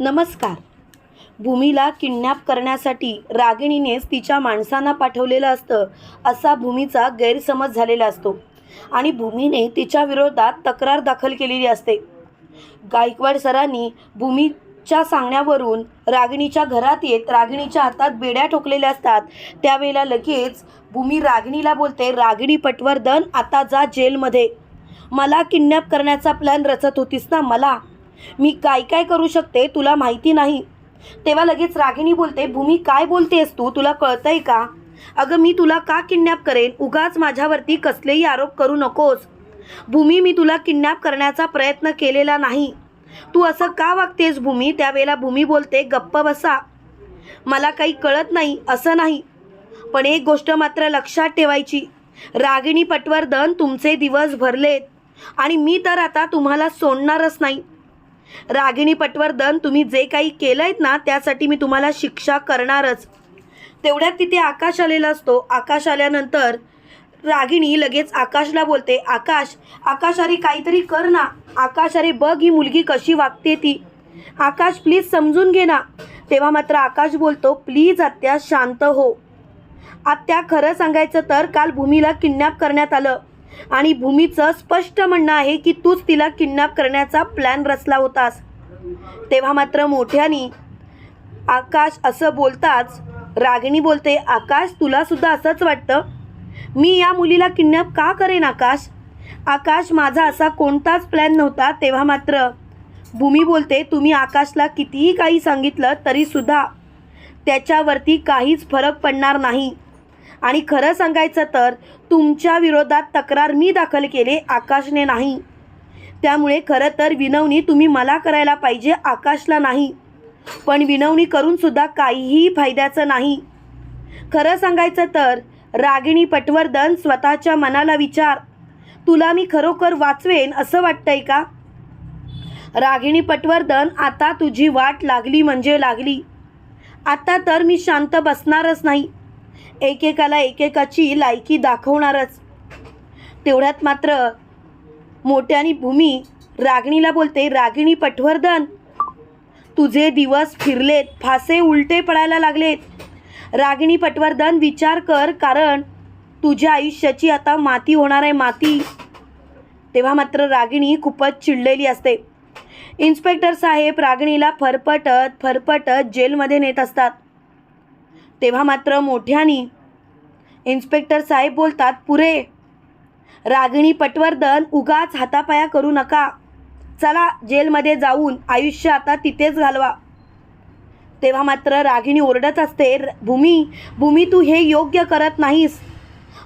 नमस्कार. भूमीला किडनॅप करण्यासाठी रागिणीनेच तिच्या माणसांना पाठवलेलं असतं असा भूमीचा गैरसमज झालेला असतो आणि भूमीने तिच्या विरोधात तक्रार दाखल केलेली असते. गायकवाड सरांनी भूमीच्या सांगण्यावरून रागिणीच्या घरात येत रागिणीच्या हातात बेड्या ठोकलेल्या असतात. त्यावेळेला लगेच भूमी रागिणीला बोलते रागिणी पटवर्धन आता जा जेलमध्ये. मला किडनॅप करण्याचा प्लॅन रचत होतीस ना मला मी काय काय करू शकते तुला माहिती नाही. तेव्हा लगेच रागिणी बोलते भूमी काय बोलतेस तू? तुला कळतंय का? अगं मी तुला का किडनॅप करेन? उगाच माझ्यावरती कसलेही आरोप करू नकोस. भूमी मी तुला किडनॅप करण्याचा प्रयत्न केलेला नाही. तू असं का वागतेस भूमी? त्यावेळेला भूमी बोलते गप्प बसा. मला काही कळत नाही असं नाही. पण एक गोष्ट मात्र लक्षात ठेवायची. रागिणी पटवर्धन तुमचे दिवस भरलेत. आणि मी तर आता तुम्हाला सोडणारच नाही. रागिणी पटवर्धन तुम्ही जे काही केलं आहेत ना त्यासाठी मी तुम्हाला शिक्षा करणारच. तेवढ्यात तिथे आकाश आलेला असतो. आकाश आल्यानंतर रागिणी लगेच आकाशला बोलते आकाश आकाश अरे काहीतरी कर ना. आकाश अरे बघ ही मुलगी कशी वागते ती. आकाश प्लीज समजून घे ना. तेव्हा मात्र आकाश बोलतो प्लीज आत्या शांत हो. आत्या खरं सांगायचं तर काल भूमीला किडनॅप करण्यात आलं. आणि भूमीचं स्पष्ट म्हणणं आहे की तूच तिला किडनॅप करण्याचा प्लॅन रचला होतास. तेव्हा मात्र मोठ्यानी आकाश असं बोलताच रागिणी बोलते आकाश तुला सुद्धा असंच वाटतं? मी या मुलीला किडनॅप का करेन आकाश? आकाश माझा असा कोणताच प्लॅन नव्हता. तेव्हा मात्र भूमी बोलते तुम्ही आकाशला कितीही काही सांगितलं तरीसुद्धा त्याच्यावरती काहीच फरक पडणार नाही. आणि खरं सांगायचं तर तुमच्या विरोधात तक्रार मी दाखल केले आकाशने नाही. त्यामुळे खरं तर विनवणी तुम्ही मला करायला पाहिजे आकाशला नाही. पण विनवणी करूनसुद्धा काहीही फायद्याचं नाही. खरं सांगायचं तर रागिणी पटवर्धन स्वतःच्या मनाला विचार तुला मी खरोखर वाचवेन असं वाटतंय का? रागिणी पटवर्धन आता तुझी वाट लागली म्हणजे लागली. आता तर मी शांत बसणारच नाही. एकेकाला एकेकाची लायकी दाखवणारच. तेवढ्यात मात्र मोठ्यानी भूमी रागिणीला बोलते रागिणी पटवर्धन तुझे दिवस फिरलेत फासे उलटे पडायला लागलेत. रागिणी पटवर्धन विचार कर कारण तुझ्या आयुष्याची आता माती होणार आहे माती. तेव्हा मात्र रागिणी खूपच चिडलेली असते. इन्स्पेक्टर साहेब रागिणीला फरफटत फरफटत जेलमध्ये नेत असतात. तेव्हा मात्र मोठ्यानी इन्स्पेक्टर साहेब बोलतात पुरे रागिणी पटवर्धन उगाच हातापाया करू नका. चला जेलमध्ये जाऊन आयुष्य आता तिथेच घालवा. तेव्हा मात्र रागिणी ओरडत असते "र- भूमी भूमी तू हे योग्य करत नाहीस.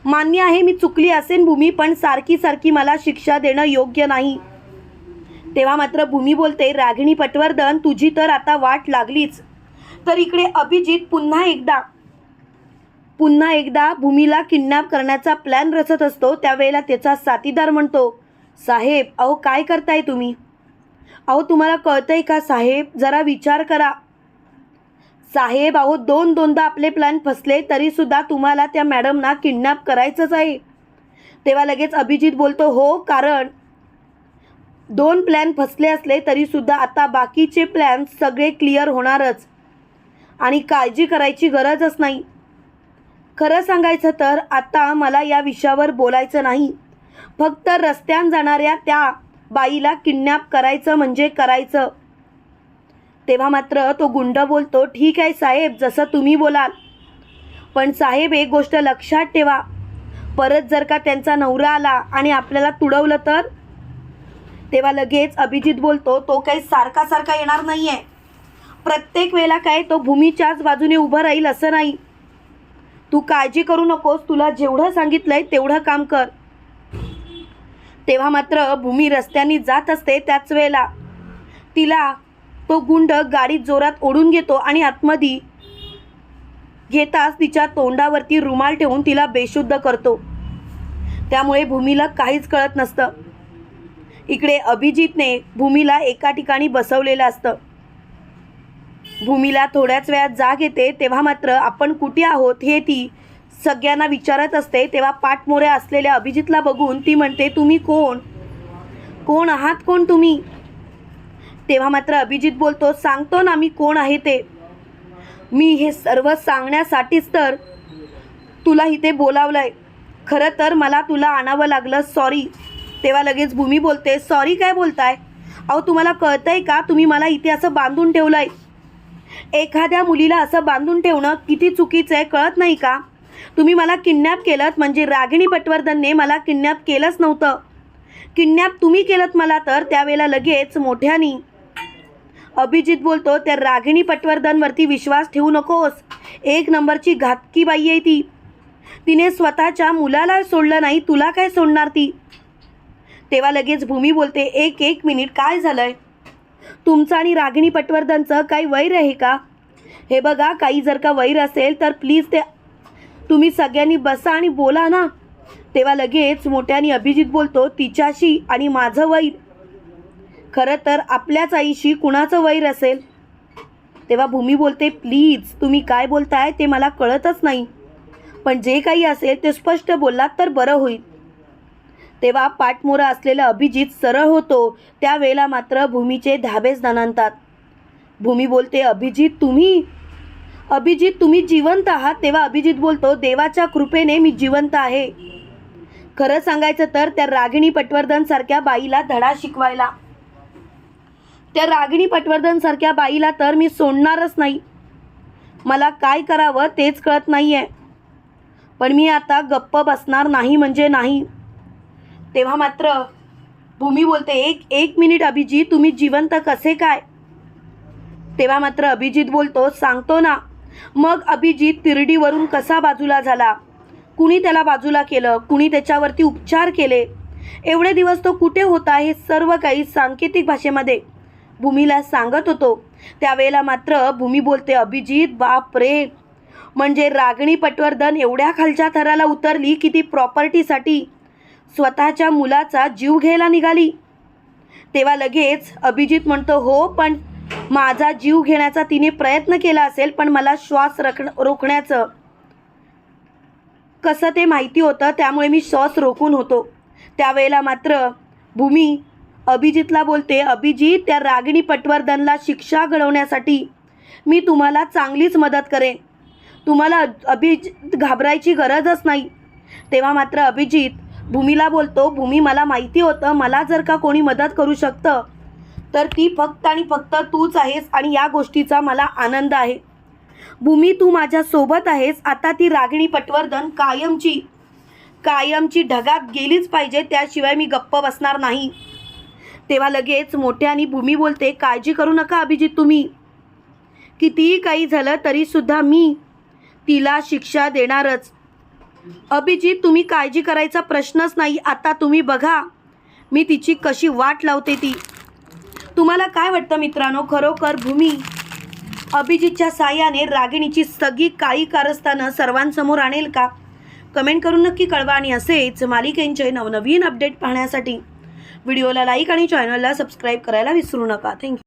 मान्य आहे मी चुकली असेन भूमी पण सारखी सारखी मला शिक्षा देणं योग्य नाही. तेव्हा मात्र भूमी बोलते रागिणी पटवर्धन तुझी तर आता वाट लागलीच. तर इकडे अभिजित पुन्हा एकदा पुन्हा एकदा भूमीला किडनॅप करण्याचा प्लॅन रचत असतो. त्यावेळेला त्याचा साथीदार म्हणतो साहेब अहो काय करताय तुम्ही? अहो तुम्हाला कळतंय का साहेब? जरा विचार करा. साहेब अहो दोन दोनदा आपले प्लॅन फसले तरीसुद्धा तुम्हाला त्या मॅडमना किडनॅप करायचंच आहे. तेव्हा लगेच अभिजित बोलतो हो कारण दोन प्लॅन फसले असले तरीसुद्धा आता बाकीचे प्लॅन सगळे क्लिअर होणारच. आणि काळजी करायची गरजच नाही. खरं सांगायचं तर आता मला या विषयावर बोलायचं नाही. फक्त रस्त्यान जाणाऱ्या त्या बाईला किडनॅप करायचं म्हणजे करायचं. तेव्हा मात्र तो गुंड बोलतो ठीक आहे साहेब जसं तुम्ही बोलाल. पण साहेब एक गोष्ट लक्षात ठेवा. परत जर का त्यांचा नवरा आला आणि आपल्याला तुडवलं तर? तेव्हा लगेच अभिजित बोलतो तो काही सारखा सारखा येणार नाही आहे प्रत्येक वेळेला काय तो भूमीच्याच बाजूने उभं राहील असं नाही. तू काळजी करू नकोस तुला जेवढं सांगितलंय तेवढं काम कर. तेव्हा मात्र भूमी रस्त्याने जात असते त्याच वेळेला. तिला तो गुंड गाडीत जोरात ओढून घेतो आणि आतमध्ये घेताच तिच्या तोंडावरती रुमाल ठेवून तिला बेशुद्ध करतो. त्यामुळे भूमीला काहीच कळत नसतं. इकडे अभिजितने भूमीला एका ठिकाणी बसवलेलं असतं. भूमीला थोड्याच वेळात जाग येते तेव्हा मात्र आपण कुठे आहोत हे ती सगळ्यांना विचारत असते. तेव्हा पाठमोऱ्या असलेल्या अभिजितला बघून ती म्हणते तुम्ही कोण? कोण आहात? कोण तुम्ही? तेव्हा मात्र अभिजित बोलतो सांगतो ना मी कोण आहे ते. मी हे सर्व सांगण्यासाठीच तर तुला इथे बोलावलंय. खरं तर मला तुला आणावं लागलं सॉरी तेव्हा लगेच भूमी बोलते सॉरी काय बोलताय? अहो तुम्हाला कळतंय का? तुम्ही मला इथे असं बांधून ठेवलंय. एखाद्या मुलीला असं बांधून ठेवणं किती चुकीचं आहे कळत नाही का? तुम्ही मला किडनॅप केलं म्हणजे रागिणी पटवर्धनने मला किडनॅप केलंच नव्हतं. किडनॅप तुम्ही केलं मला तर त्यावेळेला लगेच मोठ्यानी. अभिजित बोलतो त्या रागिणी पटवर्धनवरती विश्वास ठेवू नकोस. एक नंबरची घातकी बाई आहे ती. तिने स्वतःच्या मुलाला सोडलं नाही तुला काय सोडणार ती? तेव्हा लगेच भूमी बोलते एक एक मिनिट काय झालंय? तुमचं आणि रागिणी पटवर्धनचं काही वैर आहे का? हे बघा काही जर का वैर असेल तर प्लीज ते तुम्ही सगळ्यांनी बसा आणि बोला ना. तेव्हा लगेच मोठ्याने अभिजित बोलतो तिच्याशी आणि माझं वैर. खरं तर आपल्याच आईशी कुणाचं वैर असेल? तेव्हा भूमी बोलते प्लीज तुम्ही काय बोलताय ते मला कळतच नाही. पण जे काही असेल ते स्पष्ट बोललात तर बरं होईल. तेव्हा पाठमोरा असलेला अभिजित सरळ होतो. त्यावेळेला मात्र भूमीचे धाबेच दणानतात भूमी बोलते अभिजित तुम्ही? अभिजित तुम्ही जिवंत आहात. तेव्हा अभिजित बोलतो देवाच्या कृपेने मी जिवंत आहे. खरं सांगायचं तर त्या रागिणी पटवर्धन सारख्या बाईला धडा शिकवायला. त्या रागिणी पटवर्धन सारख्या बाईला तर मी सोडणारच नाही. मला काय करावं तेच कळत नाही आहे पण मी आता गप्प बसणार नाही म्हणजे नाही. तेव्हा मात्र भूमी बोलते एक एक मिनिट अभिजित तुम्ही जिवंत कसे काय? तेव्हा मात्र अभिजित बोलतो सांगतो ना. मग अभिजित तिरडीवरून कसा बाजूला झाला? कुणी त्याला बाजूला केलं? कुणी त्याच्यावरती उपचार केले? एवढे दिवस तो कुठे होता हे सर्व काही सांकेतिक भाषेमध्ये भूमीला सांगत होतो. त्यावेळेला मात्र भूमी बोलते अभिजित बाप रे. म्हणजे रागणी पटवर्धन एवढ्या खालच्या थराला उतरली की ती प्रॉपर्टीसाठी स्वतःच्या मुलाचा जीव घ्यायला निघाली. तेव्हा लगेच अभिजित म्हणतो हो पण माझा जीव घेण्याचा तिने प्रयत्न केला असेल पण मला श्वास रख रोखण्याचं कसं ते माहिती होतं त्यामुळे मी श्वास रोखून होतो. त्यावेळेला मात्र भूमी अभिजितला बोलते अभिजित त्या रागिणी पटवर्धनला शिक्षा घडवण्यासाठी मी तुम्हाला चांगलीच मदत करेन. तुम्हाला अभिजित घाबरायची गरजच नाही. तेव्हा मात्र अभिजित भूमीला बोलतो भूमी मला माहिती होतं मला जर का कोणी मदत करू शकतं तर ती फक्त आणि फक्त तूच आहेस आणि या गोष्टीचा मला आनंद आहे. भूमी तू माझ्यासोबत आहेस. आता ती रागिणी पटवर्धन कायमची कायमची ढगात गेलीच पाहिजे त्याशिवाय मी गप्प बसणार नाही. तेव्हा लगेच मोठ्याने भूमी बोलते काळजी करू नका अभिजित तुम्ही. कितीही काही झालं तरीसुद्धा मी तिला शिक्षा देणारच. अभिजित तुम्ही काळजी करायचा प्रश्नच नाही. आता तुम्ही बघा मी तिची कशी वाट लावते ती. तुम्हाला काय वाटतं मित्रांनो? खरोखर भूमी अभिजितच्या साह्याने रागिणीची सगळी काळी कारस्थानं सर्वांसमोर आणेल का? कमेंट करून नक्की कळवा आणि असेच मालिकेंचे नवनवीन अपडेट पाहण्यासाठी व्हिडिओला लाईक आणि चॅनलला सबस्क्राईब करायला विसरू नका. थँक्यू.